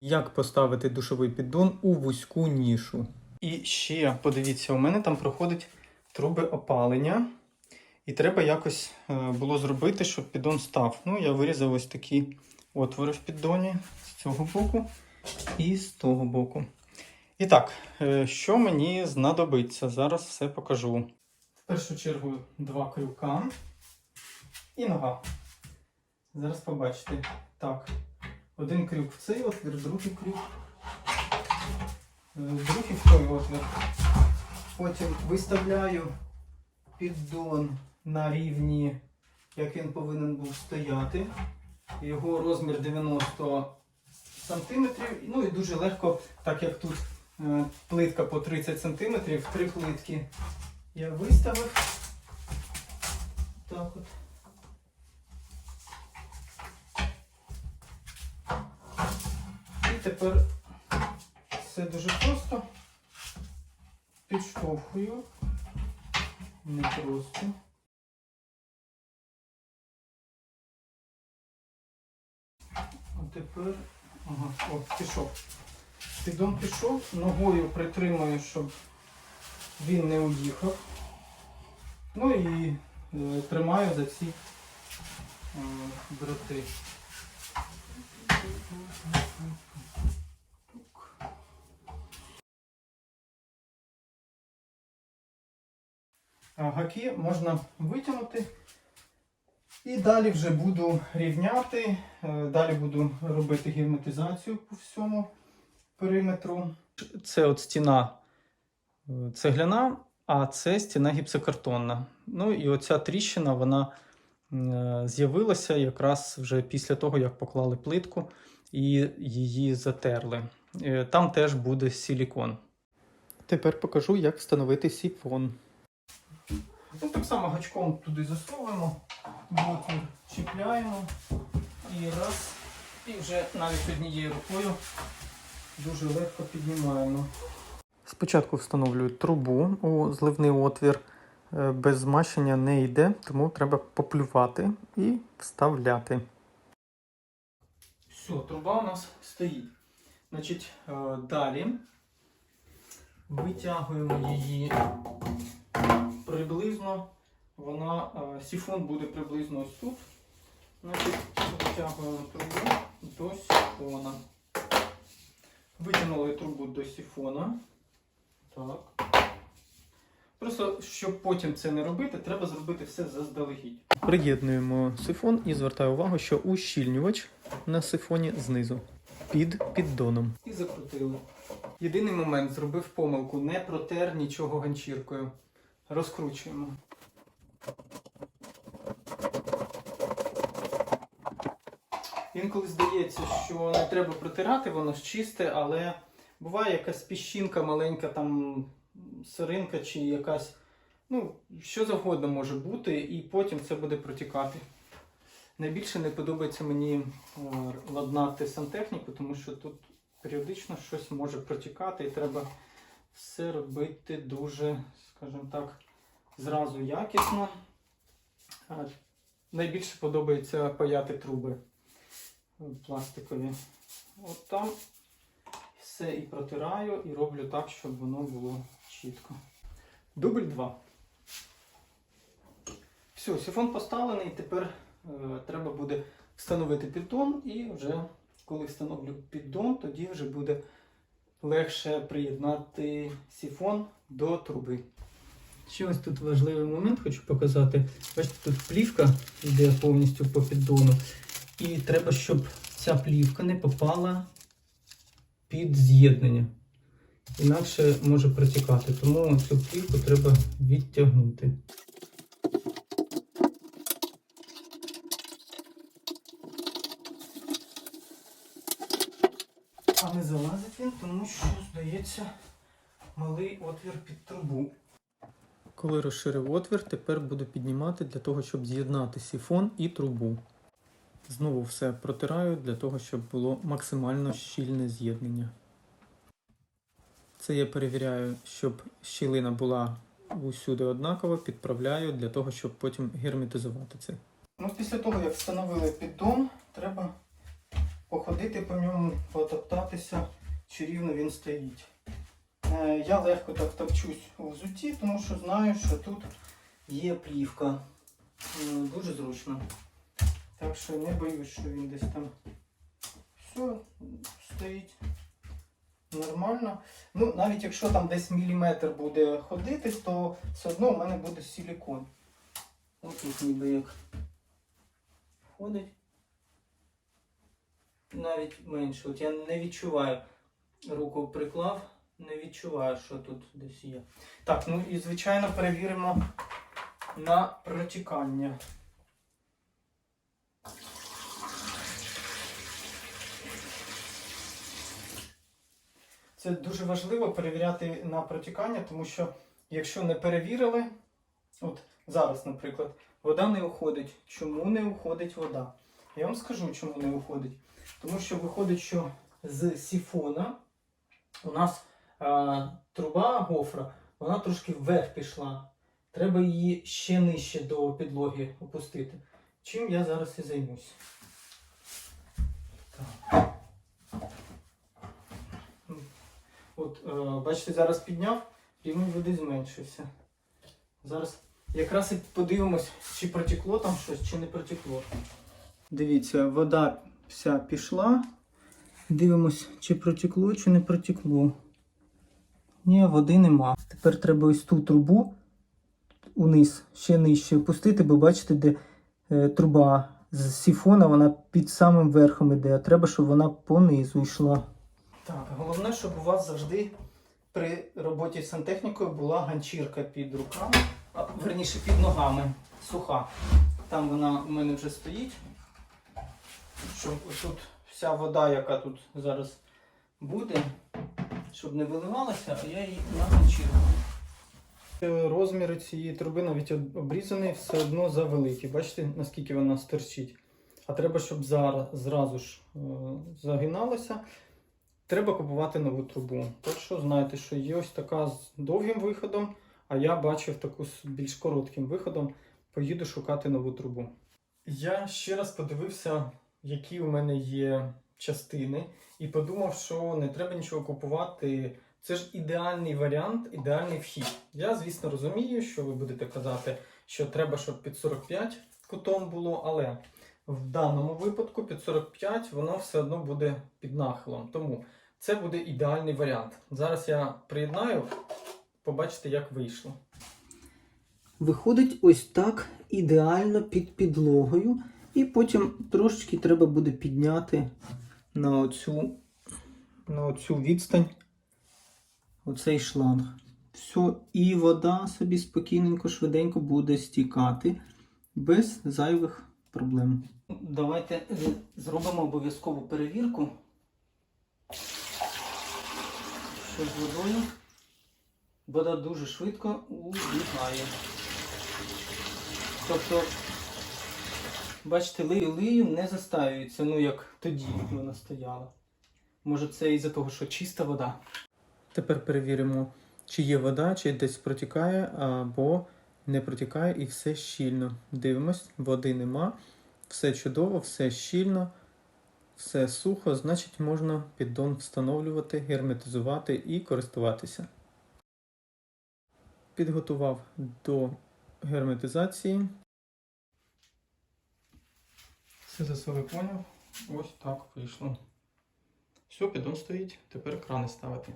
Як поставити душовий піддон у вузьку нішу? І ще подивіться, у мене там проходить труби опалення. І треба якось е, було зробити, щоб піддон став. Ну, я вирізав ось такі отвори в піддоні з цього боку і з того боку. І так, е, що мені знадобиться? Зараз все покажу. В першу чергу два крюка і нога. Зараз побачите. Так, один крюк в цей отвір, другий крюк. е, Другий в той отвір. Потім виставляю піддон на рівні, як він повинен був стояти. Його розмір 90 сантиметрів. Ну і дуже легко, так як тут е, плитка по 30 сантиметрів, три плитки я виставив. Так от. Тепер все дуже просто. Підштовхую. Не просто. А тепер. Ага, о, пішов. Піддон пішов, ногою притримую, щоб він не уїхав. Ну і е, тримаю за ці е, дроти. Гаки можна витягнути. І далі вже буду рівняти, е, далі буду робити герметизацію по всьому периметру. Це от стіна е, цегляна, а це стіна гіпсокартонна. Ну і оця тріщина вона е, з'явилася якраз вже після того, як поклали плитку і її затерли. Там теж буде силікон. Тепер покажу, як встановити сіфон. Ну, так само гачком туди засовуємо, отвір чіпляємо і раз, і вже навіть однією рукою дуже легко піднімаємо. Спочатку встановлюю трубу у зливний отвір. Е, Без змащення не йде, тому треба поплювати і вставляти. Все, труба у нас стоїть. Значить, е, далі витягуємо її приблизно. Вона, е, сіфон буде приблизно ось тут. Значить, витягуємо трубу до сіфона. Витягнули трубу до сіфона. Так. Просто, щоб потім це не робити, треба зробити все заздалегідь. Приєднуємо сифон і звертаю увагу, що ущільнювач на сифоні знизу. Під піддоном. І закрутили. Єдиний момент зробив помилку, не протер нічого ганчіркою. Розкручуємо. Інколи здається, що не треба протирати, воно чисте, але буває якась піщинка маленька, там сиринка чи якась, ну, що завгодно може бути, і потім це буде протікати. Найбільше не подобається мені е, ладнати сантехніку, тому що тут періодично щось може протікати, і треба все робити дуже, скажімо так, зразу якісно. Найбільше подобається паяти труби пластикові. От там все і протираю, і роблю так, щоб воно було чітко. Дубль 2. Все, сифон поставлений, тепер е, треба буде встановити піддон, і вже коли встановлю піддон, тоді вже буде легше приєднати сифон до труби. Ще ось тут важливий момент хочу показати. Бачите, тут плівка йде повністю по піддону. І треба, щоб ця плівка не попала під з'єднання. Інакше може протікати. Тому цю плівку треба відтягнути. А він, тому що, здається, малий отвір під трубу. Коли розширив отвір, тепер буду піднімати для того, щоб з'єднати сифон і трубу. Знову все протираю для того, щоб було максимально щільне з'єднання. Це я перевіряю, щоб щілина була усюди однакова, підправляю для того, щоб потім герметизувати це. Ну, після того, як встановили піддон, треба походити по ньому, потоптатися, чи рівно він стоїть. Е, Я легко так топчусь у взутті, тому що знаю, що тут є плівка. Е, Дуже зручно. Так що не боюсь, що він десь там все стоїть нормально. Ну, навіть якщо там десь міліметр буде ходити, то все одно у мене буде силікон. Ось тут ніби як ходить. Навіть менше. От я не відчуваю. Руку приклав, не відчуваю, що тут десь є. Так, ну і звичайно перевіримо на протікання. Це дуже важливо перевіряти на протікання, тому що якщо не перевірили, от зараз, наприклад, вода не уходить. Чому не уходить вода? Я вам скажу, чому не уходить. Тому що виходить, що з сіфона у нас а, труба гофра, вона трошки вверх пішла. Треба її ще нижче до підлоги опустити. Чим я зараз і займусь. Так. От, е, бачите, зараз підняв, рівень води зменшився. Зараз якраз і подивимось, чи протекло там щось, чи не протекло. Дивіться, вода вся пішла. Дивимось, чи протекло, чи не протекло. Ні, води нема. Тепер треба ось ту трубу униз, ще нижче опустити, бо бачите, де е, труба з сіфона, вона під самим верхом іде, а треба, щоб вона понизу йшла. Так, головне, щоб у вас завжди при роботі з сантехнікою була ганчірка під руками, а, верніше під ногами, суха. Там вона у мене вже стоїть. Щоб тут вся вода, яка тут зараз буде, щоб не виливалася, а я її на. Е, Розміри цієї труби навіть об- обрізані все одно завеликі. Бачите, наскільки вона стерчить. А треба, щоб зараз зразу ж е, загиналося. Треба купувати нову трубу. Так що знаєте, що є ось така з довгим виходом, а я бачив таку з більш коротким виходом. Поїду шукати нову трубу. Я ще раз подивився, які у мене є частини, і подумав, що не треба нічого купувати. Це ж ідеальний варіант, ідеальний вхід. Я, звісно, розумію, що ви будете казати, що треба, щоб під 45 кутом було, але в даному випадку під 45 воно все одно буде під нахилом. Тому це буде ідеальний варіант. Зараз я приєднаю, побачите, як вийшло. Виходить ось так ідеально під підлогою. І потім трошечки треба буде підняти на оцю, на оцю відстань оцей шланг. Все, і вода собі спокійненько, швиденько буде стікати без зайвих проблем. Давайте е, зробимо обов'язкову перевірку. Що з водою? Вода дуже швидко убігає. Тобто, бачите, лию лию не застаюється, ну як тоді вона стояла. Може це із-за того, що чиста вода. Тепер перевіримо, чи є вода, чи десь протікає, або не протікає і все щільно. Дивимось, води нема, все чудово, все щільно, все сухо, значить можна піддон встановлювати, герметизувати і користуватися. Підготував до герметизації. Себе поняв. Ось так вийшло. Все, піддон стоїть. Тепер крани ставити.